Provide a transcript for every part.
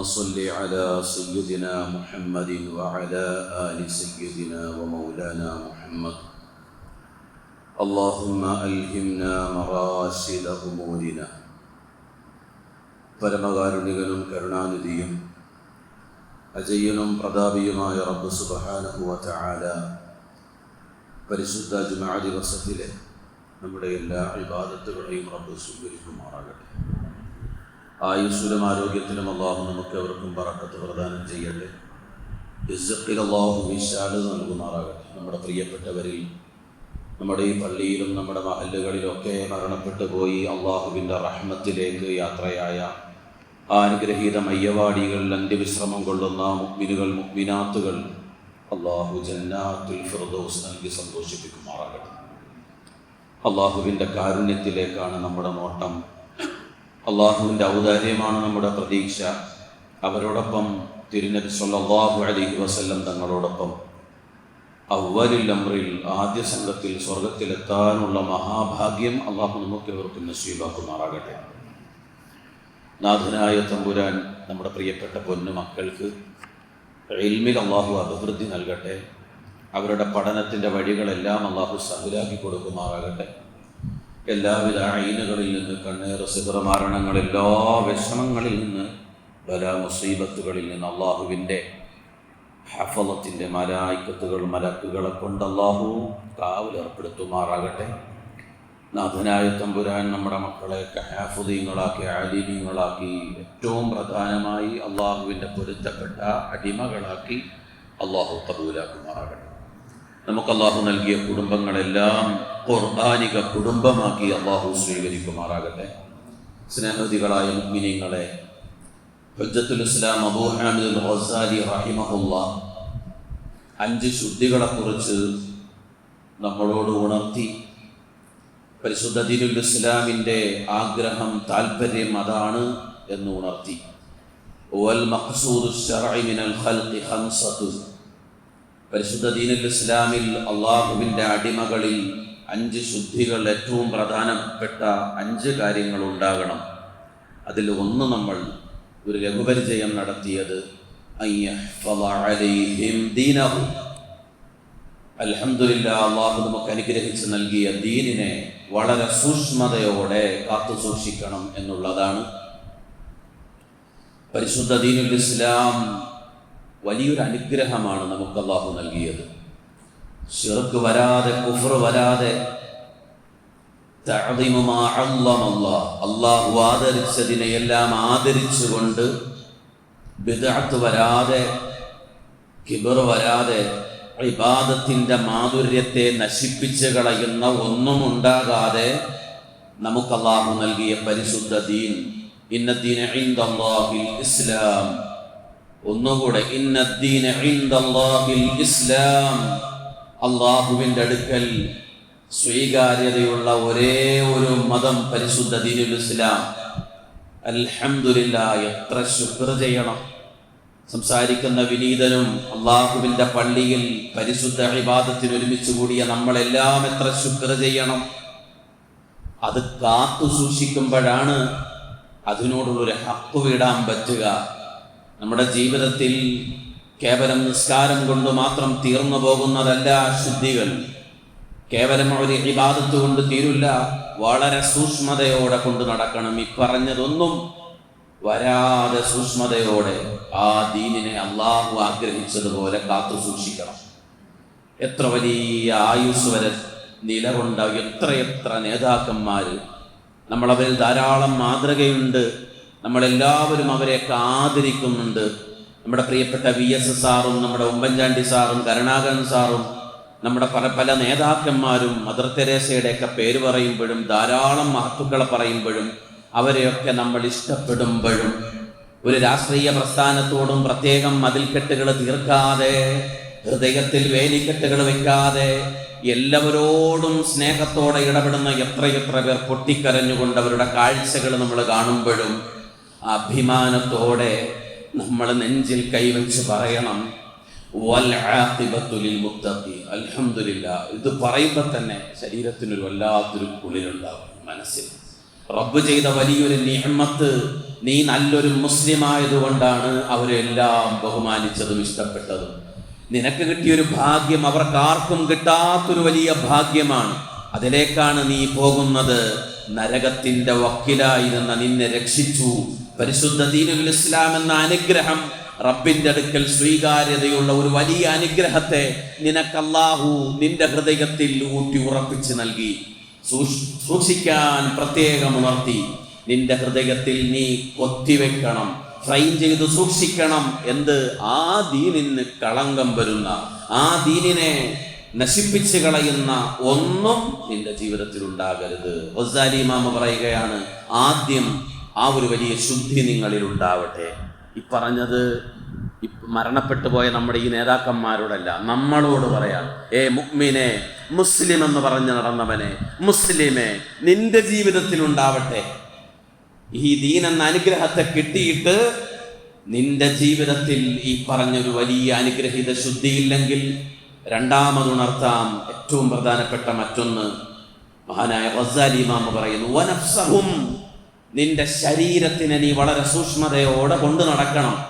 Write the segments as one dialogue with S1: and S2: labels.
S1: صل على سيدنا محمد وعلى آل سيدنا ومولانا محمد اللهم ألهمنا مراشد أمورنا പരമകാരുണികനും കരുണാനിധിയും അജയ്യനും പ്രതാപിയുമായ റബ്ബ് സുബഹാനഹുവ ചാല പരിശുദ്ധ ജുമാ ദിവസത്തിലെ നമ്മുടെ എല്ലാ വിവാദത്തുകളെയും റബ്ബ് സ്വീകരിക്കുമാറാകട്ടെ ആയുസ്സിലും ആരോഗ്യത്തിലും അള്ളാഹു നമുക്ക് അവർക്കും പറക്കത്ത് പ്രദാനം ചെയ്യട്ടെ. ഇസ്സക്കിൽ അള്ളാഹു വിശാൽ നൽകുമാറാകട്ടെ. നമ്മുടെ പ്രിയപ്പെട്ടവരിൽ നമ്മുടെ ഈ പള്ളിയിലും നമ്മുടെ മഹല്ലുകളിലൊക്കെ മരണപ്പെട്ടു പോയി അള്ളാഹുവിന്റെ റഹ്മത്തിലേക്ക് യാത്രയായ അനുഗ്രഹീത മയ്യവാടികളിൽ അന്ത്യവിശ്രമം കൊള്ളുന്ന മുക്മിനുകൾ മുക്മിനാത്തുകൾ അള്ളാഹു ജന്നാത്തുൽ ഫിർദോസ് നൽകി സന്തോഷിപ്പിക്കുമാറാകട്ടെ. അള്ളാഹുവിന്റെ കാരുണ്യത്തിലേക്കാണ് നമ്മുടെ നോട്ടം അള്ളാഹുവിന്റെ ഔദാര്യമാണ് നമ്മുടെ പ്രതീക്ഷ. അവരോടൊപ്പം തിരുനബി സല്ലാഹു അലൈഹി വസല്ലം തങ്ങളോടൊപ്പം അവലിൽ അമ്രിൽ ആദ്യ സംഘത്തിൽ സ്വർഗത്തിലെത്താനുള്ള മഹാഭാഗ്യം അള്ളാഹു നമുക്ക് ഇവർക്കും നസീബാക്കുമാറാകട്ടെ. നാഥനായ തമ്പുരാൻ നമ്മുടെ പ്രിയപ്പെട്ട പൊന്നു മക്കൾക്ക് എൽമിൽ അള്ളാഹു അഭിവൃദ്ധി നൽകട്ടെ. അവരുടെ പഠനത്തിന്റെ വഴികളെല്ലാം അള്ളാഹു സഹുലാക്കി കൊടുക്കുമാറാകട്ടെ. എല്ലാവിധ അയിനുകളിൽ നിന്ന് കണ്ണേറ് സിഹറമാരണങ്ങൾ എല്ലാ വിഷമങ്ങളിൽ നിന്ന് പല മുസീബത്തുകളിൽ നിന്ന് അള്ളാഹുവിന്റെ ഹഫലത്തിന്റെ മലായിക്കത്തുകൾ മലക്കുകളെ കൊണ്ട് അള്ളാഹു കാവലേർപ്പെടുത്തുമാറാകട്ടെ നാഥനായ തമ്പുരാൻ നമ്മുടെ മക്കളെ ഹാഫുദീങ്ങളാക്കി ആലിമീങ്ങളാക്കി ഏറ്റവും പ്രധാനമായി അള്ളാഹുവിന്റെ പൊരുത്തപ്പെട്ട അടിമകളാക്കി അള്ളാഹു കബൂലാക്കുമാറാകട്ടെ. നമുക്ക് അള്ളാഹു നൽകിയ കുടുംബങ്ങളെല്ലാം ഖുർആാനിക കുടുംബമാക്കി അള്ളാഹു സ്വീകരിക്കുമാറാകട്ടെ. സ്നേഹതികളായ മുഗ്മിനിങ്ങളെ ഹജ്ജത്തുൽ ഇസ്ലാം അബൂ ഹാമിദുൽ ഹസാലി റഹിമഹുല്ല അഞ്ച് ശുദ്ധികളെക്കുറിച്ച് നമ്മളോട് ഉണർത്തി പരിശുദ്ധ ദിനുൽ ഇസ്ലാമിന്റെ ആഗ്രഹം താല്പര്യം അതാണ് എന്ന് ഉണർത്തി. വൽ മഖ്സൂദു മിനൽ ഖംസത്തു. പരിശുദ്ധ ദീനുൽ ഇസ്ലാമിൽ അള്ളാഹുവിന്റെ അടിമകളിൽ അഞ്ച് ശുദ്ധികൾ ഏറ്റവും പ്രധാനപ്പെട്ട അഞ്ച് കാര്യങ്ങൾ ഉണ്ടാകണം. അതിൽ ഒന്ന് നമ്മൾ ഒരു ലഘുപരിചയം നടത്തിയത് അലഹമില്ല അള്ളാഹു നമുക്ക് അനുഗ്രഹിച്ച് നൽകിയ ദീനിനെ വളരെ സൂക്ഷ്മതയോടെ കാത്തു സൂക്ഷിക്കണം എന്നുള്ളതാണ്. പരിശുദ്ധ ദീനുൽ ഇസ്ലാം വലിയൊരു അനുഗ്രഹമാണ് നമുക്ക് അള്ളാഹു നൽകിയത്. ഷിർക്ക് വരാതെ കുഫർ വരാതെ അള്ളാഹു ആദരിച്ചതിനെ എല്ലാം ആദരിച്ചുകൊണ്ട് ബിദാത്ത് വരാതെ കിബർ വരാതെ ഇബാദത്തിന്റെ മാധുര്യത്തെ നശിപ്പിച്ച് കളയുന്ന ഒന്നും ഉണ്ടാകാതെ നമുക്ക് അള്ളാഹു നൽകിയ പരിശുദ്ധ ദീൻ ഇന്നദ്ദീൻ ഇസ്ലാം. ഒന്നുകൂടെ ഇസ്ലാം. അള്ളാഹുവിന്റെ അടുക്കൽ സ്വീകാര്യതയുള്ള ഒരേ ഒരു മതം പരിശുദ്ധ ദീനുൽ ഇസ്ലാം. അൽഹമില്ല എത്ര ശുക്ർ ചെയ്യണം. സംസാരിക്കുന്ന വിനീതനും അള്ളാഹുവിന്റെ പള്ളിയിൽ പരിശുദ്ധ അഭിവാദത്തിന് ഒരുമിച്ച് കൂടിയ നമ്മളെല്ലാം എത്ര ശുക്ർ ചെയ്യണം. അത് കാത്തു സൂക്ഷിക്കുമ്പോഴാണ് അതിനോടുള്ളൊരു ഹക്ക് വിടാൻ പറ്റുക. നമ്മുടെ ജീവിതത്തിൽ കേവലം നിസ്കാരം കൊണ്ട് മാത്രം തീർന്നു പോകുന്നതല്ല ശുദ്ധികൾ. കേവലം ഒരു ഇബാദത്ത് കൊണ്ട് തീരില്ല വളരെ സൂക്ഷ്മതയോടെ കൊണ്ട് നടക്കണം. ഈ പറഞ്ഞതൊന്നും വരാതെ സൂക്ഷ്മതയോടെ ആ ദീനിനെ അള്ളാഹു ആഗ്രഹിച്ചതുപോലെ കാത്തു സൂക്ഷിക്കണം. എത്ര വലിയ ആയുസ് വരെ നിലകൊണ്ട എത്രയെത്ര നേതാക്കന്മാർ നമ്മളവരിൽ ധാരാളം മാതൃകയുണ്ട്. നമ്മളെല്ലാവരും അവരെയൊക്കെ ആദരിക്കുന്നുണ്ട്. നമ്മുടെ പ്രിയപ്പെട്ട വി എസ് സാറും നമ്മുടെ ഉമ്മൻചാണ്ടി സാറും കരുണാകരൻ സാറും നമ്മുടെ പല പല നേതാക്കന്മാരും മദർ തെരേസയുടെയൊക്കെ പേര് പറയുമ്പോഴും ധാരാളം മഹത്തുക്കളെ പറയുമ്പോഴും അവരെയൊക്കെ നമ്മൾ ഇഷ്ടപ്പെടുമ്പോഴും ഒരു രാഷ്ട്രീയ പ്രസ്ഥാനത്തോടും പ്രത്യേകം മതിൽക്കെട്ടുകൾ തീർക്കാതെ ഹൃദയത്തിൽ വേലിക്കെട്ടുകൾ വെക്കാതെ എല്ലാവരോടും സ്നേഹത്തോടെ ഇടപെടുന്ന എത്രയെത്ര പേർ പൊട്ടിക്കരഞ്ഞുകൊണ്ട് അവരുടെ കാഴ്ചകൾ നമ്മൾ കാണുമ്പോഴും അഭിമാനത്തോടെ നമ്മൾ നെഞ്ചിൽ കൈവച്ച് പറയണം. അൽഹംദുലില്ല. ഇത് പറയുമ്പോൾ തന്നെ ശരീരത്തിനൊരു വല്ലാത്തൊരു കുളിരുണ്ടാവും മനസ്സിൽ. റബ്ബ് ചെയ്ത വലിയൊരു നിഹമ്മത്ത് നീ നല്ലൊരു മുസ്ലിം ആയതുകൊണ്ടാണ് അവരെല്ലാം ബഹുമാനിച്ചതും ഇഷ്ടപ്പെട്ടതും. നിനക്ക് കിട്ടിയൊരു ഭാഗ്യം അവർക്ക് ആർക്കും കിട്ടാത്തൊരു വലിയ ഭാഗ്യമാണ്. അതിലേക്കാണ് നീ പോകുന്നത്. നരകത്തിന്റെ വക്കിലായിരുന്ന നിന്നെ രക്ഷിച്ചു. പരിശുദ്ധ ദീനുൽ ഇസ്ലാം എന്ന അനുഗ്രഹം റബ്ബിന്റെ അടുക്കൽ സ്വീകാര്യതയുള്ള ഒരു വലിയ അനുഗ്രഹത്തെ നിനക്കല്ലാഹു നിന്റെ ഹൃദയത്തിൽ ഊട്ടി ഉറപ്പിച്ച് നൽകി. സൂക്ഷി- സൂക്ഷിക്കാൻ പ്രത്യേകം ഉണർത്തി. നിന്റെ ഹൃദയത്തിൽ നീ കൊത്തിവെക്കണം. ഫ്രൈം ചെയ്ത് സൂക്ഷിക്കണം എന്ത് ആ ദീനിന് കളങ്കം വരുന്ന ആ ദീനിനെ നശിപ്പിച്ച് കളയുന്ന ഒന്നും നിന്റെ ജീവിതത്തിൽ ഉണ്ടാകരുത്. ഒസാരി മാമ പറയുകയാണ് ആദ്യം ആ ഒരു വലിയ ശുദ്ധി നിങ്ങളിൽ ഉണ്ടാവട്ടെ. ഈ പറഞ്ഞത് മരണപ്പെട്ടു പോയ നമ്മുടെ ഈ നേതാക്കന്മാരോടല്ല നമ്മളോട് പറയാം ഏ മുക്മിനെ മുസ്ലിം എന്ന് പറഞ്ഞു നടന്നവനെ മുസ്ലിമെ നിന്റെ ജീവിതത്തിൽ ഉണ്ടാവട്ടെ. ഈ ദീൻ എന്ന അനുഗ്രഹത്തെ കിട്ടിയിട്ട് നിന്റെ ജീവിതത്തിൽ ഈ പറഞ്ഞൊരു വലിയ അനുഗ്രഹിത ശുദ്ധിയില്ലെങ്കിൽ രണ്ടാമതുണർത്താം ഏറ്റവും പ്രധാനപ്പെട്ട മറ്റൊന്ന് മഹാനായ റസാലിമാമ പറയുന്നു വനഫ്സഹും നിന്റെ ശരീരത്തിനെ നീ വളരെ സൂക്ഷ്മതയോടെ കൊണ്ടു നടക്കണം.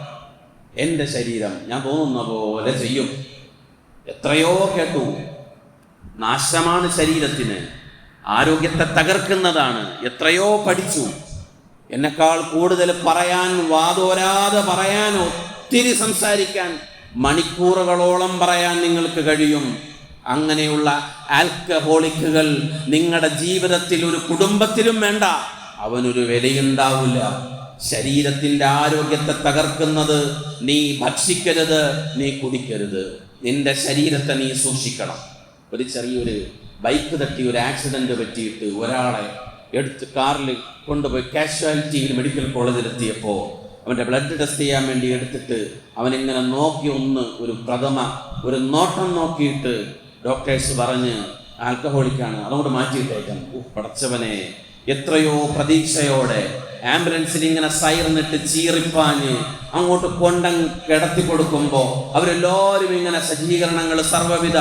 S1: എന്റെ ശരീരം ഞാൻ തോന്നുന്ന പോലെ ചെയ്യും. എത്രയോ കേട്ടു. നാശമാണ് ശരീരത്തിന്. ആരോഗ്യത്തെ തകർക്കുന്നതാണ്. എത്രയോ പഠിച്ചു. എന്നെക്കാൾ കൂടുതൽ പറയാൻ വാതോരാതെ പറയാൻ ഒത്തിരി സംസാരിക്കാൻ മണിക്കൂറുകളോളം പറയാൻ നിങ്ങൾക്ക് കഴിയും. അങ്ങനെയുള്ള ആൽക്കഹോളിക്കുകൾ നിങ്ങളുടെ ജീവിതത്തിൽ ഒരു കുടുംബത്തിലും വേണ്ട. അവനൊരു വിലയുണ്ടാവില്ല. ശരീരത്തിന്റെ ആരോഗ്യത്തെ തകർക്കുന്നത് നീ ഭക്ഷിക്കരുത് നീ കുടിക്കരുത്. നിന്റെ ശരീരത്തെ നീ സൂക്ഷിക്കണം. ഒരു ചെറിയൊരു ബൈക്ക് തട്ടി ഒരു ആക്സിഡന്റ് പറ്റിയിട്ട് ഒരാളെ എടുത്ത് കാറിൽ കൊണ്ടുപോയി കാഷ്വാലിറ്റിയിൽ മെഡിക്കൽ കോളേജിൽ എത്തിയപ്പോൾ അവന്റെ ബ്ലഡ് ടെസ്റ്റ് ചെയ്യാൻ വേണ്ടി എടുത്തിട്ട് അവനിങ്ങനെ നോക്കി ഒന്ന് ഒരു പ്രഥമ ഒരു നോട്ടം നോക്കിയിട്ട് ഡോക്ടേഴ്സ് പറഞ്ഞ് ആൽക്കഹോളിക്കാണ് അതുകൊണ്ട് മാറ്റിയിട്ടേക്കാം. പടച്ചവനെ. എത്രയോ പ്രതീക്ഷയോടെ ആംബുലൻസിൽ ഇങ്ങനെ സൈറന്നിട്ട് ചീറിപ്പാഞ്ഞ് അങ്ങോട്ട് കൊണ്ടം കിടത്തി കൊടുക്കുമ്പോൾ അവരെല്ലാവരും ഇങ്ങനെ സജ്ജീകരണങ്ങൾ സർവവിധ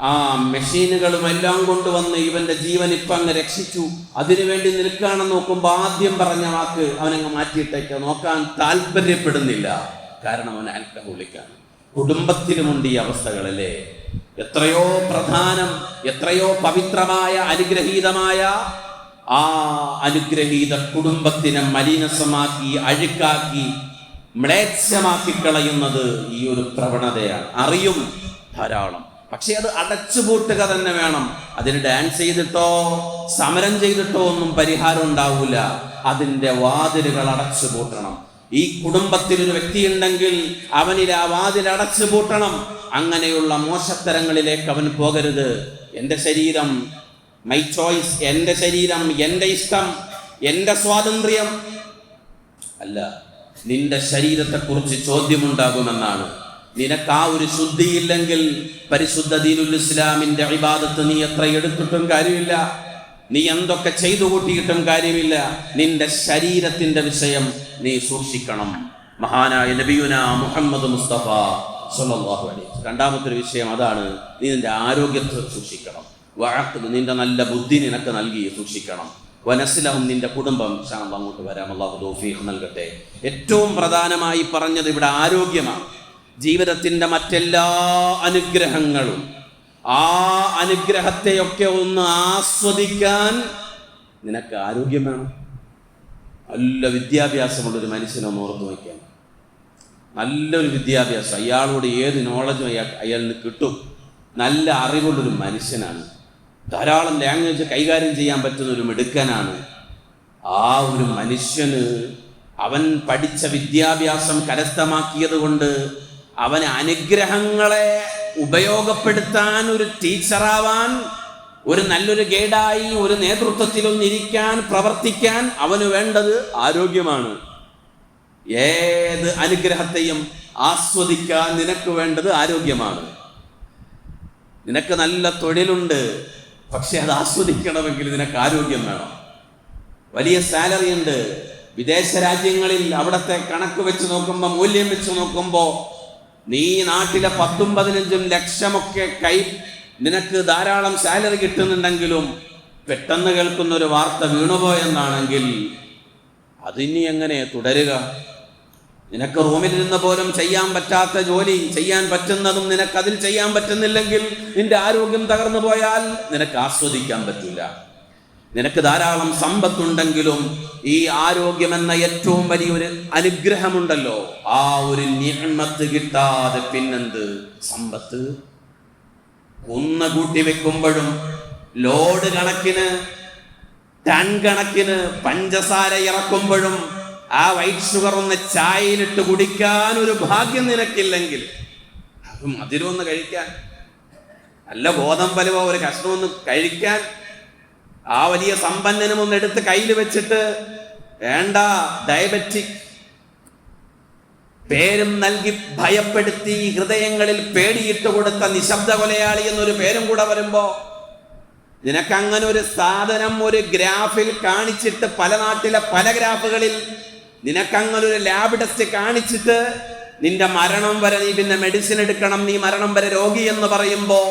S1: ആ മെഷീനുകളും എല്ലാം കൊണ്ടുവന്ന് ഇവന്റെ ജീവൻ ഇപ്പം അങ്ങ് രക്ഷിച്ചു. അതിനുവേണ്ടി നിൽക്കുകയാണെന്ന് നോക്കുമ്പോൾ ആദ്യം പറഞ്ഞ വാക്ക് അവനങ്ങ് മാറ്റിയിട്ടേക്ക്. നോക്കാൻ താല്പര്യപ്പെടുന്നില്ല. കാരണം അവൻ ആൽക്കഹോളിക്കാണ്. കുടുംബത്തിലുമുണ്ട് ഈ അവസ്ഥകളല്ലേ എത്രയോ പ്രധാനം എത്രയോ പവിത്രമായ അനുഗ്രഹീതമായ ആ അനുഗ്രഹീത കുടുംബത്തിനെ മലിനസമാക്കി അഴുക്കാക്കി മ്ലേച്ഛമാക്കി കളയുന്നത് ഈ ഒരു പ്രവണതയാണ്. അറിയും ധാരാളം. പക്ഷെ അത് അടച്ചുപൂട്ടുക തന്നെ വേണം. അതിന് ഡാൻസ് ചെയ്തിട്ടോ സമരം ചെയ്തിട്ടോ ഒന്നും പരിഹാരം ഉണ്ടാവില്ല അതിന്റെ വാതിലുകൾ അടച്ചുപൂട്ടണം. ഈ കുടുംബത്തിൽ ഒരു വ്യക്തിയുണ്ടെങ്കിൽ അവനിൽ ആ വാതിൽ അടച്ചുപൂട്ടണം. അങ്ങനെയുള്ള മോശത്തരങ്ങളിലേക്ക് അവൻ പോകരുത്. എന്റെ ശരീരം മൈ ചോയ്സ് എന്റെ ശരീരം എന്റെ ഇഷ്ടം എന്റെ സ്വാതന്ത്ര്യം. അല്ല നിന്റെ ശരീരത്തെക്കുറിച്ച് ചോദ്യമുണ്ടാകുമെന്നാണ്. നിനക്ക് ആ ഒരു ശുദ്ധിയില്ലെങ്കിൽ പരിശുദ്ധ ദീനുൽ ഇസ്ലാമിന്റെ അഭിവാദത്ത് നീ എത്ര എടുത്തിട്ടും കാര്യമില്ല. നീ എന്തൊക്കെ ചെയ്തു കൂട്ടിയിട്ടും കാര്യമില്ല. നിന്റെ ശരീരത്തിന്റെ വിഷയം നീ സൂക്ഷിക്കണം. മഹാനായ നബിയുന മുഹമ്മദ് മുസ്തഫ സുലാഹു വസല്ലം. രണ്ടാമത്തെ ഒരു വിഷയം അതാണ്. നീ നിന്റെ ആരോഗ്യത്തെ സൂക്ഷിക്കണം. വഴക്ക് നിന്റെ നല്ല ബുദ്ധി നിനക്ക് നൽകി സൂക്ഷിക്കണം. വനസിലഹും നിന്റെ കുടുംബം ശാന്ത അങ്ങോട്ട് വരാം. അള്ളാഹു തൗഫീഖ് നൽകട്ടെ. ഏറ്റവും പ്രധാനമായി പറഞ്ഞത് ഇവിടെ ആരോഗ്യമാണ്. ജീവിതത്തിന്റെ മറ്റെല്ലാ അനുഗ്രഹങ്ങളും ആ അനുഗ്രഹത്തെയൊക്കെ ഒന്ന് ആസ്വദിക്കാൻ നിനക്ക് ആരോഗ്യം വേണം. നല്ല വിദ്യാഭ്യാസമുള്ളൊരു മനുഷ്യനെ ഒന്ന് ഓർത്ത് വയ്ക്കാൻ നല്ലൊരു വിദ്യാഭ്യാസം. അയാളോട് ഏത് നോളജും അയാൾ അയാളിന് കിട്ടും. നല്ല അറിവുള്ളൊരു മനുഷ്യനാണ്. ധാരാളം ലാംഗ്വേജ് കൈകാര്യം ചെയ്യാൻ പറ്റുന്ന ഒരു മിടുക്കനാണ്. ആ ഒരു മനുഷ്യന് അവൻ പഠിച്ച വിദ്യാഭ്യാസം കരസ്ഥമാക്കിയത് കൊണ്ട് അവന് അനുഗ്രഹങ്ങളെ ഉപയോഗപ്പെടുത്താൻ ഒരു ടീച്ചറാവാൻ ഒരു നല്ലൊരു ഗൈഡായി ഒരു നേതൃത്വത്തിലൊന്നിരിക്കാൻ പ്രവർത്തിക്കാൻ അവന് വേണ്ടത് ആരോഗ്യമാണ്. ഏത് അനുഗ്രഹത്തെയും ആസ്വദിക്കാൻ നിനക്ക് വേണ്ടത് ആരോഗ്യമാണ്. നിനക്ക് നല്ല തൊഴിലുണ്ട്. പക്ഷെ അത് ആസ്വദിക്കണമെങ്കിൽ നിനക്ക് ആരോഗ്യം വേണം. വലിയ സാലറി ഉണ്ട്. വിദേശ രാജ്യങ്ങളിൽ അവിടുത്തെ കണക്ക് വെച്ച് നോക്കുമ്പോൾ മൂല്യം വെച്ച് നോക്കുമ്പോൾ നീ നാട്ടിലെ പത്തും പതിനഞ്ചും ലക്ഷമൊക്കെ കൈ നിനക്ക് ധാരാളം സാലറി കിട്ടുന്നുണ്ടെങ്കിലും പെട്ടെന്ന് കേൾക്കുന്ന ഒരു വാർത്ത വീണുപോയെന്നാണെങ്കിൽ അതിനി എങ്ങനെ തുടരുക? നിനക്ക് റൂമിൽ നിന്ന് പോലും ചെയ്യാൻ പറ്റാത്ത ജോലി ചെയ്യാൻ പറ്റുന്നതും നിനക്ക് അതിൽ ചെയ്യാൻ പറ്റുന്നില്ലെങ്കിൽ നിന്റെ ആരോഗ്യം തകർന്നു പോയാൽ നിനക്ക് ആസ്വദിക്കാൻ പറ്റില്ല. നിനക്ക് ധാരാളം സമ്പത്തുണ്ടെങ്കിലും ഈ ആരോഗ്യം എന്ന ഏറ്റവും വലിയൊരു അനുഗ്രഹമുണ്ടല്ലോ. ആ ഒരു നിയമത്ത് കിട്ടാതെ പിന്നെന്ത്? സമ്പത്ത്. കുന്ന കൂട്ടി വെക്കുമ്പോഴും ലോഡ് കണക്കിന് ടൺ കണക്കിന് പഞ്ചസാര ഇറക്കുമ്പോഴും ആ വൈറ്റ് ഷുഗർ ഒന്ന് ചായയിലിട്ട് കുടിക്കാൻ ഒരു ഭാഗ്യം നിനക്കില്ലെങ്കിൽ അത് മധുരം ഒന്ന് കഴിക്കാൻ. നല്ല ഗോതമ്പലവ ഒരു കഷ്ണം ഒന്ന് കഴിക്കാൻ. ആ വലിയ സമ്പന്നനും ഒന്ന് എടുത്ത് കയ്യിൽ വെച്ചിട്ട് വേണ്ട ഡയബറ്റിക് പേരും നൽകി ഭയപ്പെടുത്തി ഹൃദയങ്ങളിൽ പേടിയിട്ട് കൊടുത്ത നിശബ്ദ കൊലയാളി എന്നൊരു പേരും കൂടെ വരുമ്പോ നിനക്കങ്ങനെ ഒരു സാധനം ഒരു ഗ്രാഫിൽ കാണിച്ചിട്ട് പല നാട്ടിലെ പല ഗ്രാഫുകളിൽ നിനക്ക് അങ്ങനെ ഒരു ലാബ് ടെസ്റ്റ് കാണിച്ചിട്ട് നിന്റെ മരണം വരെ നീ പിന്നെ മെഡിസിൻ എടുക്കണം നീ മരണം വരെ രോഗി എന്ന് പറയുമ്പോൾ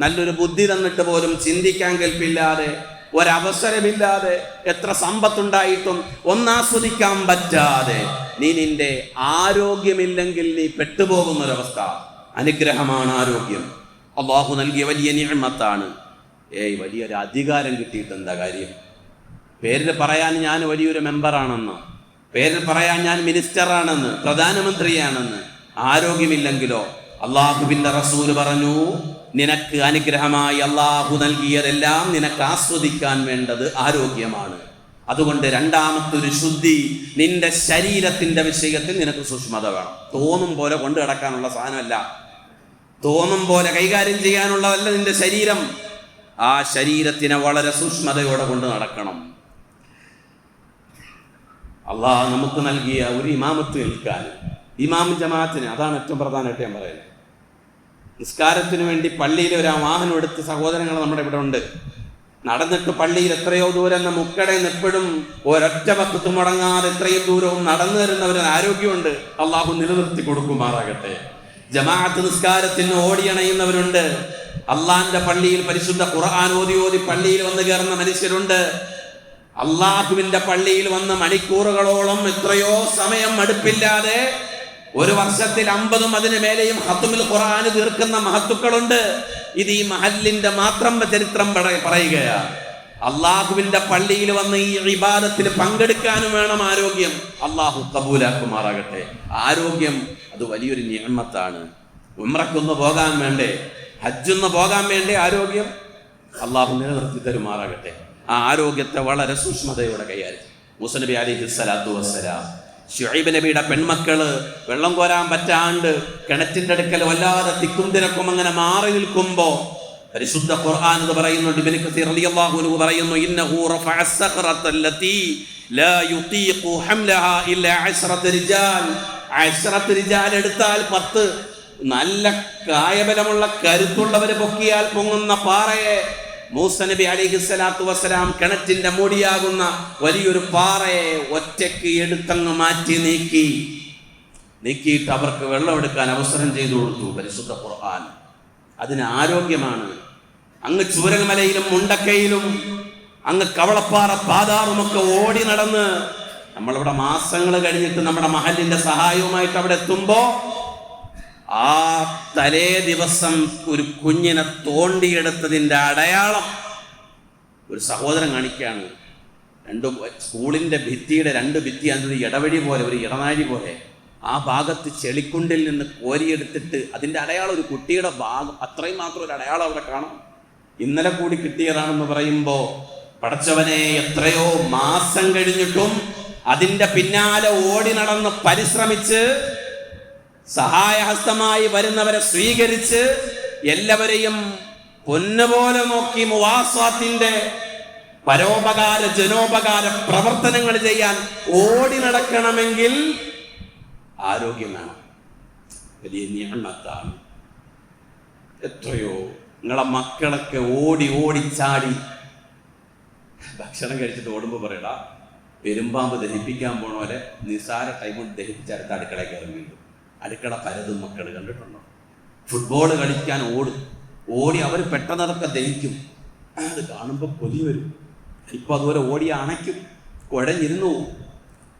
S1: നല്ലൊരു ബുദ്ധി തന്നിട്ട് പോലും ചിന്തിക്കാൻ കേൾപ്പില്ലാതെ ഒരവസരമില്ലാതെ എത്ര സമ്പത്തുണ്ടായിട്ടും ഒന്നാസ്വദിക്കാൻ പറ്റാതെ നീ നിന്റെ ആരോഗ്യമില്ലെങ്കിൽ നീ പെട്ടുപോകുന്ന ഒരവസ്ഥ അനുഗ്രഹമാണ് ആരോഗ്യം. അള്ളാഹു നൽകിയ വലിയ നിയമത്താണ്. ഏയ് വലിയൊരു അധികാരം കിട്ടിയിട്ട് എന്താ കാര്യം? പേരിൽ പറയാൻ ഞാൻ വലിയൊരു മെമ്പറാണെന്ന് പേരിൽ പറയാൻ ഞാൻ മിനിസ്റ്ററാണെന്ന് പ്രധാനമന്ത്രിയാണെന്ന് ആരോഗ്യമില്ലെങ്കിലോ? അള്ളാഹുബിന്റെ റസൂൽ പറഞ്ഞു നിനക്ക് അനുഗ്രഹമായി അള്ളാഹു നൽകിയതെല്ലാം നിനക്ക് ആസ്വദിക്കാൻ വേണ്ടത് ആരോഗ്യമാണ്. അതുകൊണ്ട് രണ്ടാമത്തെ ഒരു ശുദ്ധി നിന്റെ ശരീരത്തിന്റെ വിഷയത്തിൽ നിനക്ക് സൂക്ഷ്മത വേണം. തോന്നും പോലെ കൊണ്ടു കിടക്കാനുള്ള സാധനമല്ല. തോന്നും പോലെ കൈകാര്യം ചെയ്യാനുള്ളതല്ല നിന്റെ ശരീരം. ആ ശരീരത്തിനെ വളരെ സൂക്ഷ്മതയോടെ കൊണ്ട് നടക്കണം. അള്ളാഹ് നമുക്ക് നൽകിയ ഒരു ഇമാമത്ത് നിൽക്കാൻ ഇമാം ജമാഅത്തിന് അതാണ് ഏറ്റവും പ്രധാനമായിട്ട് ഞാൻ പറയുന്നത്. നിസ്കാരത്തിന് വേണ്ടി പള്ളിയിൽ ഒരു വാഹനം എടുത്ത് സഹോദരങ്ങൾ നമ്മുടെ ഇവിടെ ഉണ്ട്. നടന്നിട്ട് പള്ളിയിൽ എത്രയോ ദൂരം നിന്ന് എപ്പോഴും ഒരൊറ്റ ഭക്തത്ത് മുടങ്ങാതെ എത്രയും ദൂരവും നടന്നു തരുന്നവര് ആരോഗ്യമുണ്ട്. അള്ളാഹു നിലനിർത്തി കൊടുക്കുമാറാകട്ടെ. ജമാഅത്ത് നിസ്കാരത്തിന് ഓടിയണയുന്നവരുണ്ട് അള്ളാന്റെ പള്ളിയിൽ പരിശുദ്ധ ഖുർആൻ ഓതി ഓതി പള്ളിയിൽ വന്ന് കയറുന്ന മനുഷ്യരുണ്ട്. അള്ളാഹുവിന്റെ പള്ളിയിൽ വന്ന് മണിക്കൂറുകളോളം എത്രയോ സമയം അടുപ്പില്ലാതെ ഒരു വർഷത്തിൽ അമ്പതും അതിന് മേലെയും ഹത്തുമിൽ ഖുറാന് തീർക്കുന്ന മഹത്തുക്കളുണ്ട്. ഇത് ഈ മഹലിന്റെ മാത്രം ചരിത്രം പറ- പറയുകയാണ് അള്ളാഹുവിന്റെ പള്ളിയിൽ വന്ന് ഈ വിവാദത്തിൽ പങ്കെടുക്കാനും വേണം ആരോഗ്യം. അള്ളാഹു കബൂലാക്കുമാറാകട്ടെ. ആരോഗ്യം അത് വലിയൊരു നിയമത്താണ്. ഉമ്രക്കൊന്ന് പോകാൻ വേണ്ടേ? ഹജ്ജൊന്ന് പോകാൻ വേണ്ടേ ആരോഗ്യം? അള്ളാഹു നിലനിർത്തി തരുമാറാകട്ടെ. ആ ആരോഗ്യത്തെ വളരെ സൂക്ഷ്മതയോടെ കൈകാര്യം. മുസനബി അലിഹി സ്വലാത്തു വസ്സലാം ഷുഹൈബ് നബിയുടെ പെൺമക്കൾ വെള്ളം കോരാൻ പറ്റാണ്ട് കിണറ്റിന്റെ അടുക്കൽ വല്ലാതെ തിക്കും തിരക്കും അങ്ങനെ മാറി നിൽക്കുമ്പോൾ പരിശുദ്ധ ഖുർആൻ എന്ന് പറയുന്നുണ്ട്. ഇബ്നു കസീർ റളിയല്ലാഹു അൻഹു പറയുന്നു ഇന്നഹു റഫഅ സഖറത ലതി ലാ യുതീഖു ഹംലഹാ ഇല്ല 10 റിജാൽ. 10 റിജാൽ എടുത്താൽ 10 നല്ല കായബലമുള്ള കരുത്തുള്ളവർ പൊക്കിയാൽ പൊങ്ങുന്ന പാറയെ മൂസ നബി അലിഹി സ്വലാത്തു വസ്സലാം കിണറ്റിന്റെ മൂടിയാകുന്ന വലിയൊരു പാറയെ ഒറ്റയ്ക്ക് എടുത്തങ്ങ് മാറ്റി നീക്കി. നീക്കിയിട്ട് അവർക്ക് വെള്ളമെടുക്കാൻ അവസരം ചെയ്തു കൊടുത്തു. പരിശുദ്ധ ഖുർആൻ. അതിന് ആരോഗ്യമാണ്. അങ്ങ് ചൂരൽമലയിലും മുണ്ടക്കയിലും അങ്ങ് കവളപ്പാറ പാതാറുമൊക്കെ ഓടി നടന്ന് നമ്മളിവിടെ മാസങ്ങൾ കഴിഞ്ഞിട്ട് നമ്മുടെ മഹലിന്റെ സഹായവുമായിട്ട് അവിടെ എത്തുമ്പോ ആ തലേ ദിവസം ഒരു കുഞ്ഞിനെ തോണ്ടിയെടുത്തതിന്റെ അടയാളം ഒരു സഹോദരൻ കാണിക്കുകയാണ്. രണ്ട് സ്കൂളിന്റെ ഭിത്തിയുടെ രണ്ട് ഭിത്തി അത് ഇടവഴി പോലെ ഒരു ഇടനാഴി പോലെ. ആ ഭാഗത്ത് ചെളിക്കുണ്ടിൽ നിന്ന് കോരിയെടുത്തിട്ട് അതിന്റെ അടയാളം ഒരു കുട്ടിയുടെ ഭാഗം അത്രയും മാത്രം ഒരു അടയാളം അവിടെ കാണും. ഇന്നലെ കൂടി കിട്ടിയതാണെന്ന് പറയുമ്പോൾ പടച്ചവനെ എത്രയോ മാസം കഴിഞ്ഞിട്ടും അതിന്റെ പിന്നാലെ ഓടി നടന്ന് പരിശ്രമിച്ച് സഹായഹസ്തമായി വരുന്നവരെ സ്വീകരിച്ച് എല്ലാവരെയും പൊന്നുപോലെ നോക്കി മുവാസ്വാത്തിന്റെ പരോപകാര ജനോപകാര പ്രവർത്തനങ്ങൾ ചെയ്യാൻ ഓടി നടക്കണമെങ്കിൽ ആരോഗ്യം വേണം. വലിയ ഞാണത്താണ് എത്രയോ നിങ്ങളെ മക്കളൊക്കെ ഓടി ഓടി ചാടി ഭക്ഷണം കഴിച്ചിട്ട് ഓടുമ്പോൾ പറയടാ പെരുമ്പാമ്പ് ദഹിപ്പിക്കാൻ പോണ പോലെ നിസാര ടൈം ദഹിപ്പിച്ചാൽ ദഹിപ്പിച്ച് അടുത്ത കയറി അടുക്കള പരതും മക്കൾ കണ്ടിട്ടുണ്ടോ? ഫുട്ബോൾ കളിക്കാൻ ഓടും. ഓടി അവർ പെട്ടെന്ന് അതൊക്കെ ദഹിക്കും. അത് കാണുമ്പോൾ കൊതി വരും. ഇപ്പം അതുപോലെ ഓടി അണയ്ക്കും. കുഴഞ്ഞിരുന്നു.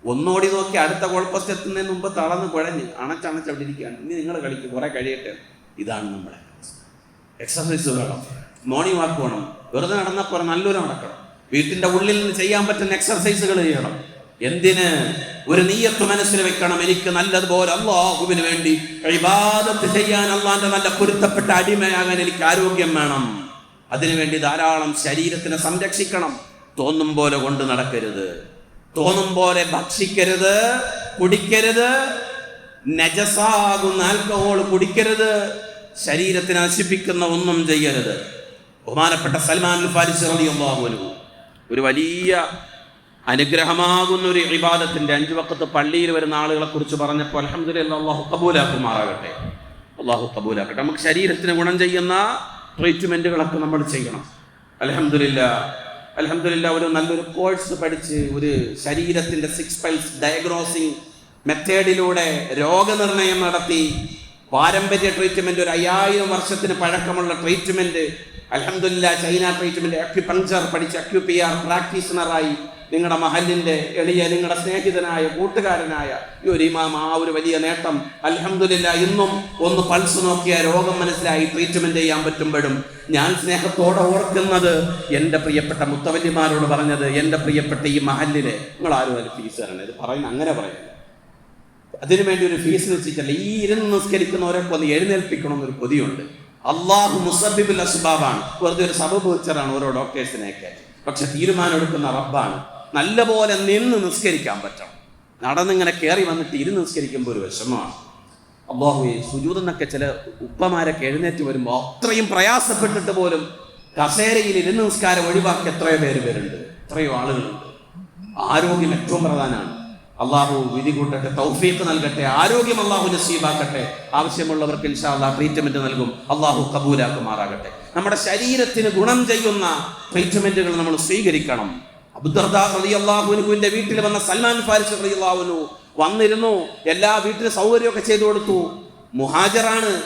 S1: ഒന്നോടി നോക്കി അടുത്ത ഗോൾ പോസ്റ്റ് എത്തുന്നതിന് മുമ്പ് തളർന്ന് കുഴഞ്ഞ് അണച്ചണച്ച് ഇനി നിങ്ങൾ കളിക്കും കുറെ കഴിയട്ടെ. ഇതാണ് നമ്മുടെ എക്സസൈസ് വേണം. മോർണിംഗ് വാക്ക് വേണം വെറുതെ നടന്നപ്പോൾ നല്ലൊരു നടക്കണം. വീട്ടിന്റെ ഉള്ളിൽ നിന്ന് ചെയ്യാൻ പറ്റുന്ന എക്സർസൈസുകൾ ചെയ്യണം. എന്തിന് ഒരു നീയത്ത് മനസ്സിൽ വെക്കണം? എനിക്ക് നല്ലതുപോലെ അള്ളാഹുവിന് വേണ്ടി ഇബാദത്ത് ചെയ്യാൻ അള്ളാന്റെ നല്ല പൊരുത്തപ്പെട്ട അടിമയാകാൻ എനിക്ക് ആരോഗ്യം വേണം. അതിനുവേണ്ടി ധാരാളം ശരീരത്തിനെ സംരക്ഷിക്കണം. തോന്നും പോലെ കൊണ്ട് നടക്കരുത്. തോന്നും പോലെ ഭക്ഷിക്കരുത് കുടിക്കരുത്. നജസാകുന്ന ആൽക്കഹോൾ കുടിക്കരുത്. ശരീരത്തിനെ നശിപ്പിക്കുന്ന ഒന്നും ചെയ്യരുത്. ബഹുമാനപ്പെട്ട സൽമാൻ ഫാരിസ് റളിയല്ലാഹു അൻഹു ഒരു വലിയ അനുഗ്രഹമാകുന്ന ഒരു ഇബാദത്തിന്റെ അഞ്ച് വക്കത്ത് പള്ളിയിൽ വരുന്ന ആളുകളെ കുറിച്ച് പറഞ്ഞപ്പോൾ അലഹമ്മദില്ല അള്ളാഹു കബൂലാക്കുമാറാകട്ടെ അള്ളാഹു കബൂലാക്കട്ടെ നമുക്ക് ശരീരത്തിന് ഗുണം ചെയ്യുന്ന ട്രീറ്റ്മെന്റുകളൊക്കെ നമ്മൾ ചെയ്യണം. അലഹമ്മദില്ല അലഹമ്മദില്ല ഒരു നല്ലൊരു കോഴ്സ് പഠിച്ച് ഒരു ശരീരത്തിന്റെ സിക്സ് പൈൽസ് ഡയഗ്നോസിങ് മെത്തേഡിലൂടെ രോഗനിർണയം നടത്തി പാരമ്പര്യ ട്രീറ്റ്മെന്റ് ഒരു അയ്യായിരം വർഷത്തിന് പഴക്കമുള്ള ട്രീറ്റ്മെന്റ് അലഹമ്മദില്ല ചൈന ട്രീറ്റ്മെന്റ് അക്യുപങ്ചർ പഠിച്ച് അക്യുപിആർ പ്രാക്ടീഷണറായി നിങ്ങളുടെ മഹലിന്റെ എളിയ നിങ്ങളുടെ സ്നേഹിതനായ കൂട്ടുകാരനായ ഈ ഒരു ഇമാം ആ ഒരു വലിയ നേട്ടം അലഹമില്ല ഇന്നും ഒന്ന് പൾസ് നോക്കിയ രോഗം മനസ്സിലായി ട്രീറ്റ്മെന്റ് ചെയ്യാൻ പറ്റുമ്പോഴും. ഞാൻ സ്നേഹത്തോടെ ഓർക്കുന്നത് എന്റെ പ്രിയപ്പെട്ട മുത്തവല്ലിമാരോട് പറഞ്ഞത് എന്റെ പ്രിയപ്പെട്ട ഈ മഹലിലെ നിങ്ങൾ ആരും അത് ഫീസ് തരണം ഇത് പറയുന്ന അങ്ങനെ പറയുന്നത് അതിനുവേണ്ടി ഒരു ഫീസ് നിശ്ചയിച്ചല്ല ഈ ഇരുന്ന് നിസ്കരിക്കുന്നവരെ ഒന്ന് എഴുന്നേൽപ്പിക്കണമെന്നൊരു കൊതിയുണ്ട്. അള്ളാഹു മുസബിബുൽ അസ്ബാബാണ്. വെറുതെ ഒരു സബബ് വെച്ചറാണ് ഓരോ ഡോക്ടേഴ്സിനെയൊക്കെ പക്ഷെ തീരുമാനം എടുക്കുന്ന റബ്ബാണ്. നല്ലപോലെ നിന്ന് നിസ്കരിക്കാൻ പറ്റണം. നടന്നിങ്ങനെ കയറി വന്നിട്ട് ഇരുന്ന് നിസ്കരിക്കുമ്പോൾ ഒരു വിഷമമാണ്. അള്ളാഹുവെ സുജൂതെന്നൊക്കെ ചില ഉപ്പമാരൊക്കെ എഴുന്നേറ്റ് വരുമ്പോൾ അത്രയും പ്രയാസപ്പെട്ടിട്ട് പോലും കസേരയിൽ ഇരുന്ന് നിസ്കാരം ഒഴിവാക്കി എത്രയോ പേര് പേരുണ്ട്. എത്രയോ ആളുകളുണ്ട്. ആരോഗ്യം ഏറ്റവും പ്രധാനമാണ്. അള്ളാഹു വിധി കൂട്ടട്ടെ തൗഫീഖ് നൽകട്ടെ ആരോഗ്യം അള്ളാഹു നസീബാക്കട്ടെ. ആവശ്യമുള്ളവർക്ക് ഇൻഷാ ട്രീറ്റ്മെന്റ് നൽകും. അള്ളാഹു കബൂലാക്കുമാറാകട്ടെ. നമ്മുടെ ശരീരത്തിന് ഗുണം ചെയ്യുന്ന ട്രീറ്റ്മെന്റുകൾ നമ്മൾ സ്വീകരിക്കണം. അബുദർദാഹുവിന്റെ വീട്ടിൽ വന്ന സൽമാൻ ഫാരിസ് റലിയല്ലാഹുനു വന്നിരുന്നു. എല്ലാ വീട്ടിലും സൗകര്യമൊക്കെ ചെയ്തു കൊടുത്തു. മുഹാജറാണ്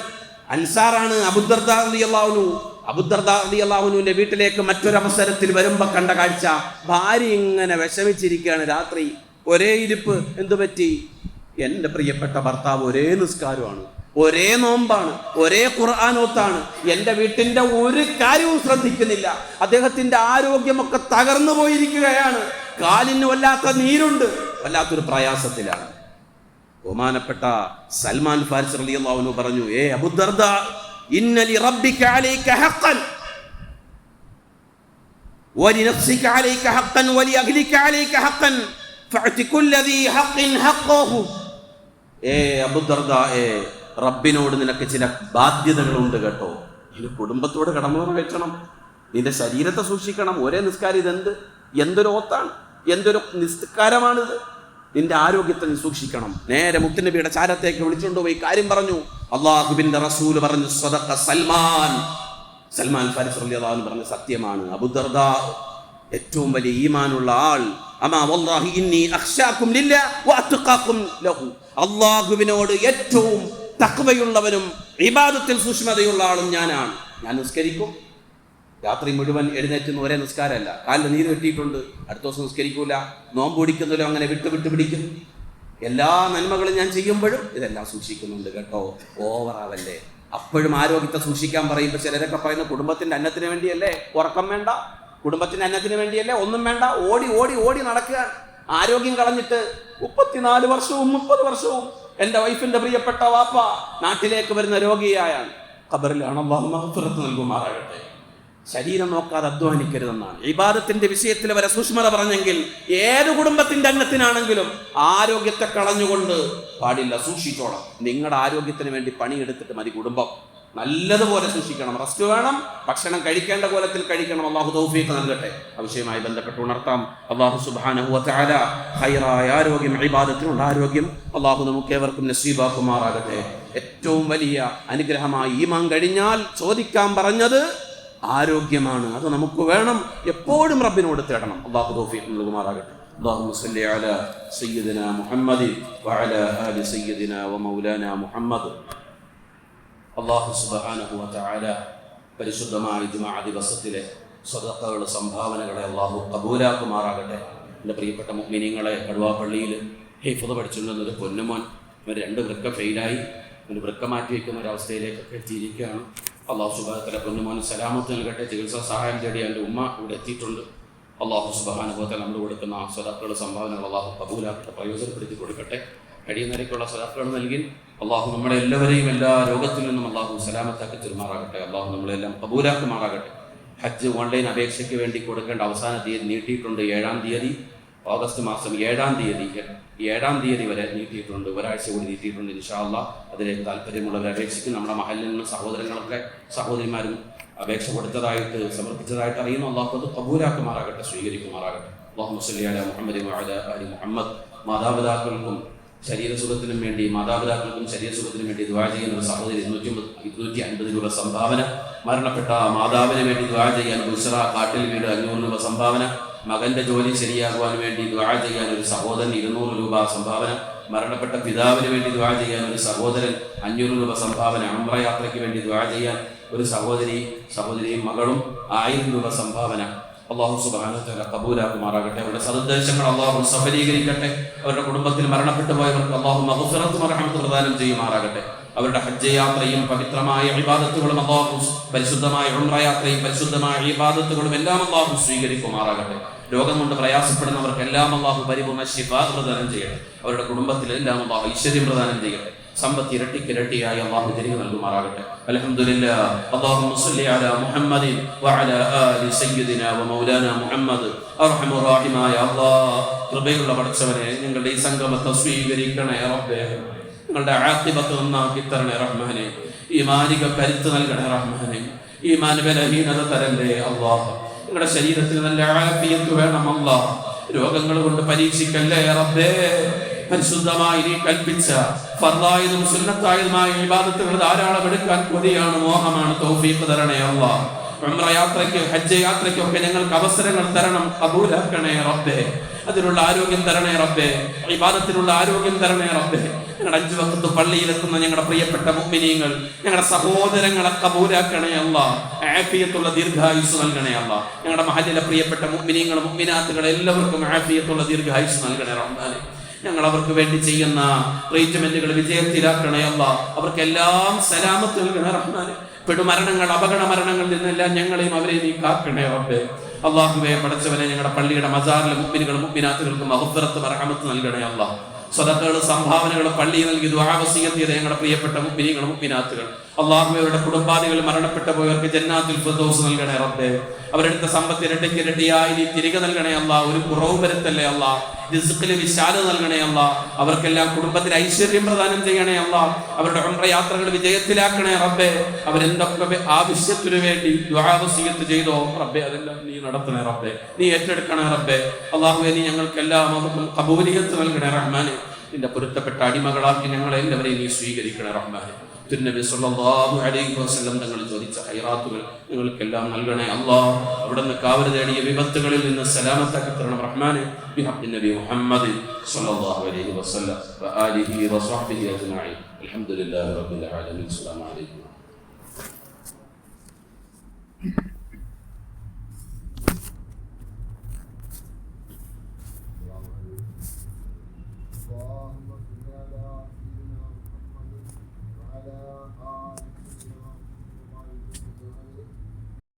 S1: അൻസാറാണ് അബുദർദാഹുനു അബുദർദാഹുനുവിന്റെ വീട്ടിലേക്ക് മറ്റൊരവസരത്തിൽ വരുമ്പോ കണ്ട കാഴ്ച ഭാര്യ ഇങ്ങനെ വിഷമിച്ചിരിക്കുകയാണ് രാത്രി. ഒരേ ഇരിപ്പ്. എന്തു പറ്റി എന്റെ പ്രിയപ്പെട്ട ഭർത്താവ് ഒരേ നിസ്കാരമാണ്. ഒരേ നോമ്പാണ് ഒരേ ഖുർആാനോത്താണ് എൻ്റെ വീട്ടിൻ്റെ ഒരു കാര്യവും ശ്രദ്ധിക്കുന്നില്ല അദ്ദേഹത്തിൻ്റെ ആരോഗ്യമൊക്കെ തകർന്നു പോയിരിക്കുകയാണ് കാലിന് വല്ലാത്ത നീരുണ്ട് വല്ലാത്തൊരു പ്രയാസത്തിലാണ് ബഹുമാനപ്പെട്ട സൽമാൻ ഫാരിസ് റളിയല്ലാഹു പറഞ്ഞു ഏ അബുദർദ ഇന്നലി റബ്ബിക അലൈക ഹഖൻ ولنفسك عليك حقا ولأهلك عليك حقا فأعط كل ذي حق حقه ഏ അബുദർദ ഏ റബ്ബിനോട് നിനക്ക് ചില ബാധ്യതകളുണ്ട് കേട്ടോ. നിന്റെ കുടുംബത്തോട് കടമ നിറവേറ്റണം നിന്റെ ശരീരത്തെ സൂക്ഷിക്കണം. ഒരേ നിസ്കാരം ഇതെന്ത്? എന്തൊരു ഓത്താണ്? എന്തൊരു നിസ്കാരമാണിത്? നിന്റെ ആരോഗ്യത്തെ നീ സൂക്ഷിക്കണം. നേരെ മുത്തുനബിയുടെ ചാരത്തേക്ക് വിളിച്ചുകൊണ്ട് പോയി കാര്യം പറഞ്ഞു. അള്ളാഹുബിന്റെ റസൂൽ പറഞ്ഞു സ്വതക്ക സൽമാൻ. സൽമാൻ ഫാരിസ് പറഞ്ഞ സത്യമാണ്. അബുദർദ ഏറ്റവും വലിയ ഈമാനുള്ള ആൾ. അല്ലാഹുവിനോട് ഏറ്റവും തഖ്വയുള്ളവനും വിവാദത്തിൽ സൂക്ഷ്മതയുള്ള ആളും ഞാനാണ്. ഞാൻ നിസ്കരിക്കും. രാത്രി മുഴുവൻ എഴുന്നേറ്റുന്ന ഒരേ നിസ്കാരമല്ല. കാലിൽ നീര് കെട്ടിയിട്ടുണ്ട്. അടുത്ത ദിവസം നിസ്കരിക്കൂല. നോമ്പ് പിടിക്കുന്നല്ലോ അങ്ങനെ വിട്ട് വിട്ട് പിടിക്കുന്നു എല്ലാ നന്മകളും ഞാൻ ചെയ്യുമ്പോഴും ഇതെല്ലാം സൂക്ഷിക്കുന്നുണ്ട് കേട്ടോ. ഓവറാവല്ലേ അപ്പോഴും ആരോഗ്യത്തെ സൂക്ഷിക്കാൻ പറയുമ്പോൾ ചിലരൊക്കെ പറയുന്ന കുടുംബത്തിന്റെ അന്നത്തിന് വേണ്ടിയല്ലേ? ഉറക്കം വേണ്ട. കുടുംബത്തിന്റെ അന്നത്തിന് വേണ്ടിയല്ലേ? ഒന്നും വേണ്ട. ഓടി ഓടി ഓടി നടക്കുക ആരോഗ്യം കളഞ്ഞിട്ട് മുപ്പത്തിനാല് വർഷവും മുപ്പത് വർഷവും എന്റെ വൈഫിന്റെ പ്രിയപ്പെട്ട വാപ്പ നാട്ടിലേക്ക് വരുന്ന രോഗിയായാണ്. ഖബറിലാണ് അള്ളാഹു നൽകുമാറാകട്ടെ. ശരീരം നോക്കാതെ അധ്വാനിക്കരുതെന്നാണ്. ഇബാദത്തിന്റെ വിഷയത്തിൽ വരെ സുഷ്മത പറഞ്ഞെങ്കിൽ ഏത് കുടുംബത്തിന്റെ അംഗത്തിനാണെങ്കിലും ആരോഗ്യത്തെ കളഞ്ഞുകൊണ്ട് പാടില്ല സൂക്ഷിച്ചോണം നിങ്ങളുടെ ആരോഗ്യത്തിന് വേണ്ടി പണിയെടുത്തിട്ട് മതി കുടുംബം. നല്ലതുപോലെ സൂക്ഷിക്കണം റെസ്റ്റ് വേണം ഭക്ഷണം കഴിക്കേണ്ട കോലത്തിൽ കഴിക്കണം അള്ളാഹു തൗഫീഖ് നൽകട്ടെ ആ വിഷയവുമായി ബന്ധപ്പെട്ട് ഉണർത്താം അള്ളാഹു സുബ്ഹാനഹു വതആല ഹൈറായ ആരോഗ്യം ഇബാദത്തിനുള്ള ആരോഗ്യം അള്ളാഹു നമുക്ക് ഏവർക്കും നസീബാക്കുമാറാകട്ടെ ഏറ്റവും വലിയ അനുഗ്രഹമായി ഈമാൻ കഴിഞ്ഞാൽ ചോദിക്കാൻ പറഞ്ഞത് ആരോഗ്യമാണ് അത് നമുക്ക് വേണം എപ്പോഴും റബ്ബിനോട് തേടണം അള്ളാഹു തൗഫീഖ് നൽകുമാറാകട്ടെ اللهم صل على سيدنا محمد وعلى آل سيدنا ومولانا محمد അള്ളാഹു സുബാനഹു വതആല പരിശുദ്ധമായ ജുമാ ദിവസത്തിലെ സ്വതക്കകളുടെ സംഭാവനകളെ അള്ളാഹു കബൂലാക്കുമാറാകട്ടെ. എന്റെ പ്രിയപ്പെട്ട മുഗ്മിനിങ്ങളെ കടുവാപ്പള്ളിയിൽ ഹിഫുദ് ഒരു പൊന്നുമോൻ ഇവർ രണ്ട് വൃക്ക ഫെയിലായി. ഒരു വൃക്ക മാറ്റി വയ്ക്കുന്ന ഒരു അവസ്ഥയിലേക്ക് എത്തിയിരിക്കുകയാണ്. അള്ളാഹു സുബാനത്തല പൊന്നുമോൻ സലാമത്ത് നൽകട്ടെ ചികിത്സാ സഹായം തേടി എന്റെ ഉമ്മ ഇവിടെ എത്തിയിട്ടുണ്ട്. അള്ളാഹു സുബാനുഭവത്തെ നമ്മൾ കൊടുക്കുന്ന സ്വതാക്കളുടെ സംഭാവനകൾ അള്ളാഹു കബൂലാക്കട്ടെ പ്രയോജനപ്പെടുത്തി കൊടുക്കട്ടെ. കഴിയുന്നവരേക്കുള്ള സ്വതാക്കൾ നൽകി. അള്ളാഹു നമ്മളെ എല്ലാവരെയും എല്ലാ രോഗത്തിൽ നിന്നും അള്ളാഹു സലാമത്താക്കി തിരുമാറാകട്ടെ അള്ളാഹു നമ്മളെല്ലാം കബൂലാക്കുമാറാകട്ടെ. ഹജ്ജ് ഓൺലൈൻ അപേക്ഷയ്ക്ക് വേണ്ടി കൊടുക്കേണ്ട അവസാന തീയതി നീട്ടിയിട്ടുണ്ട് ഏഴാം തീയതി. ഓഗസ്റ്റ് മാസം ഏഴാം തീയതി ഏഴാം തീയതി വരെ നീട്ടിയിട്ടുണ്ട്. ഒരാഴ്ച കൂടി നീട്ടിയിട്ടുണ്ട് ഇൻഷാല്ല അതിലേക്ക് താല്പര്യമുള്ളവർ അപേക്ഷിക്കും. നമ്മുടെ മഹലിൽ നിന്ന് സഹോദരങ്ങളൊക്കെ സഹോദരിമാരും അപേക്ഷ കൊടുത്തതായിട്ട് സമർപ്പിച്ചതായിട്ട് അറിയുന്നു. അള്ളാഹു അത് കബൂലാക്കുമാറാകട്ടെ സ്വീകരിക്കുമാറാകട്ടെ. അള്ളാഹു മുസ്ലിയാല മുഹമ്മദ് മുഹമ്മദ്. മാതാപിതാക്കൾക്കും ശരീരസുഖത്തിനും വേണ്ടി മാതാപിതാക്കൾക്കും ശരീരസുഖത്തിനും വേണ്ടി ദ്വാ ചെയ്യുന്ന ഒരു സഹോദരി ഇരുന്നൂറ്റി ഇരുന്നൂറ്റി അൻപത് രൂപ സംഭാവന. മരണപ്പെട്ട മാതാവിന് വേണ്ടി ദ്വാ ചെയ്യാൻ ബുഷറ കാട്ടിൽ വീട് അഞ്ഞൂറ് രൂപ സംഭാവന. മകന്റെ ജോലി ശരിയാകുവാൻ വേണ്ടി ദ്വാ ചെയ്യാൻ ഒരു സഹോദരൻ ഇരുന്നൂറ് രൂപ സംഭാവന. മരണപ്പെട്ട പിതാവിന് വേണ്ടി ദ്വാ ചെയ്യാൻ ഒരു സഹോദരൻ അഞ്ഞൂറ് രൂപ സംഭാവന. അമ്രയാത്രയ്ക്ക് വേണ്ടി ദ്വാ ചെയ്യാൻ ഒരു സഹോദരി സഹോദരിയും മകളും ആയിരം രൂപ സംഭാവന. അള്ളാഹു സുബാനുത്തല കബൂലാക്കുമാറാകട്ടെ അവരുടെ സദുദ്ദേശങ്ങൾ അള്ളാഹു സഫലീകരിക്കട്ടെ. അവരുടെ കുടുംബത്തിൽ മരണപ്പെട്ടു പോയവർക്ക് അള്ളാഹു മഹുസറത്ത് മറഹമത്ത് പ്രദാനം ചെയ്യുമാറാകട്ടെ അവരുടെ ഹജ്ജ് യാത്രയും പവിത്രമായ ഇബാദത്തുകളും അള്ളാഹു പരിശുദ്ധമായ ഉംറ യാത്രയും പരിശുദ്ധമായ ഇബാദത്തുകളും എല്ലാം അള്ളാഹു സ്വീകരിക്കുമാറാകട്ടെ രോഗം കൊണ്ട് പ്രയാസപ്പെടുന്നവർക്ക് എല്ലാം അള്ളാഹു പരിപൂർണ ശിഫാ പ്രദാനം ചെയ്യട്ടെ. അവരുടെ കുടുംബത്തിൽ എല്ലാം അള്ളാഹു ഐശ്വര്യം പ്രദാനം ചെയ്യട്ടെ. സമ്പത്ത് ഇരട്ടിക്ക് ഇരട്ടിയായി അള്ളാഹു തിരികെ നൽകുമാറാകട്ടെ. അൽഹംദുലില്ലാ അല്ലാഹുമ്മ സ്വല്ലി അലാ മുഹമ്മദിൻ വഅലാ ആലി സയ്യിദിനാ വമൗലാനാ മുഹമ്മദ്. അർഹമർ റഹീമായ അല്ലാഹ് കൃപയുള്ള പടച്ചവനെ ഞങ്ങളുടെ ഈ സംഗമത്തെ സ്വീകരിക്കണേ റബ്ബേ. ഞങ്ങളുടെ ആത്തിബത്ത് നന്നാക്കി തരണേ റഹ്മാനെ. ഈമാനിക കരുത്ത് നൽകണേ റഹ്മാനെ. ഈ ബലഹീനത തരണ്ടേ അള്ളാഹ് നിങ്ങളുടെ ശരീരത്തിന് നല്ല ആഫിയത്ത് വേണം അള്ളാഹ് രോഗങ്ങൾ കൊണ്ട് പരീക്ഷിക്കല്ലേ റബ്ബേ? പരിശുദ്ധമായി നീ കൽപ്പിച്ച ഫർദായതും സുന്നത്തായതുമായ വിവാദത്തുകൾ ധാരാളം എടുക്കാൻ കൊതിയാണ് മോഹമാണ് തൗഫീഖ് തരണേ അള്ളാഹ് ഉംറ യാത്രയ്ക്ക് ഹജ്ജ് യാത്രയ്ക്കൊക്കെ ഞങ്ങൾക്ക് അവസരങ്ങൾ തരണം കബൂലാക്കണേ റബ്ബേ. അതിനുള്ള ആരോഗ്യം തരണേ റബ്ബേ. വിവാദത്തിനുള്ള ആരോഗ്യം തരണേ റബ്ബേ. ഞങ്ങളുടെ അഞ്ചു വക്കത്ത് പള്ളിയിലെത്തുന്ന ഞങ്ങളുടെ പ്രിയപ്പെട്ട മുമ്പിനീങ്ങൾ ഞങ്ങളുടെ സഹോദരങ്ങളെ കബൂലാക്കണേ അല്ല ആഫിയത്തുള്ള ദീർഘായുസ് നൽകണേ അല്ല ഞങ്ങളുടെ മഹലിലെ പ്രിയപ്പെട്ട മുമ്പിനീങ്ങൾ മുമ്പിനാത്തുകൾ എല്ലാവർക്കും ആഫിയത്തുള്ള ദീർഘായുസ് നൽകണേ റഹ്മാനെ ഞങ്ങൾ അവർക്ക് വേണ്ടി ചെയ്യുന്ന ട്രീറ്റ്മെന്റുകൾ വിജയത്തിലാക്കണേ അല്ല. അവർക്കെല്ലാം സലാമത്ത് നൽകണ റഹ്മാനെ. പെടുമരണങ്ങൾ അപകട മരണങ്ങളിൽ നിന്നെല്ലാം ഞങ്ങളെയും അവരെ നീ കാക്കണേ റബ്ബേ. അള്ളാഹുബേ പടച്ചവനെ ഞങ്ങളുടെ പള്ളിയുടെ മജാറിലെ മുമ്പിനുകൾ മുമ്പിനാത്തുകൾക്ക് മഹുഫറത്ത് മറഹമത്ത് നൽകണേ അള്ളാഹ് സ്വതക്കൾ സംഭാവനകൾ പള്ളി നൽകി ദ്വാവസീയം ചെയ്ത ഞങ്ങളുടെ പ്രിയപ്പെട്ട മുമ്പിനികൾ മുമ്പിനാത്തുകൾ അള്ളാഹുവരുടെ കുടുംബാദികൾ മരണപ്പെട്ട പോയവർക്ക് ജന്നാത്തിൽ ഫിർദൗസ് നൽകണേ റബ്ബേ. അവരെടുത്ത സമ്പത്ത് ഇരട്ടിക്ക് ഇരട്ടിയായി നീ തിരികെ നൽകണേ അല്ല. ഒരു കുറവ് വരുത്തല്ലേ അല്ല. റിസ്ക്കിലെ വിശാല നൽകണേ അല്ല. അവർക്കെല്ലാം കുടുംബത്തിന് ഐശ്വര്യം പ്രദാനം ചെയ്യണേ അല്ല. അവരുടെ ഉണ്ട യാത്രകൾ വിജയത്തിലാക്കണേ റബ്ബേ. അവരെന്തൊക്കെ ആവശ്യത്തിനു വേണ്ടി ദ്വാവസീയത്ത് ചെയ്തോ? റബ്ബേ അതെല്ലാം നീ നടത്തണേ റബ്ബേ. നീ ഏറ്റെടുക്കണേ റബ്ബേ. അള്ളാഹുവെ നീ ഞങ്ങൾക്കെല്ലാം അവർക്കും കബൂലിയത്ത് നൽകണേ റഹ്മാനെ. നിന്റെ പൊരുത്തപ്പെട്ട അടിമകളാക്കി ഞങ്ങളെ എല്ലാവരെയും നീ സ്വീകരിക്കണ റഹ്മാനെ. തിരുനബി സല്ലല്ലാഹു അലൈഹി വസല്ലം തങ്ങൾ ചോദിച്ച ഹൈറാത്തുകൾ നിങ്ങൾക്കെല്ലാം നൽകണേ അല്ലാഹ് അവിടുന്ന് കാവൽ തേടിയ വിപത്തുകളിൽ നിന്ന് സലാമത്താക്കി തരണം റഹ്മാനെ. ബിഹഖ് നബി മുഹമ്മദ് സല്ലല്ലാഹു അലൈഹി വസല്ലം വആലിഹി വസഹ്ബിഹി അജ്മഈൻ. അൽഹംദുലില്ലാഹി റബ്ബിൽ ആലമീൻ. അസ്സലാമു അലൈക്കും.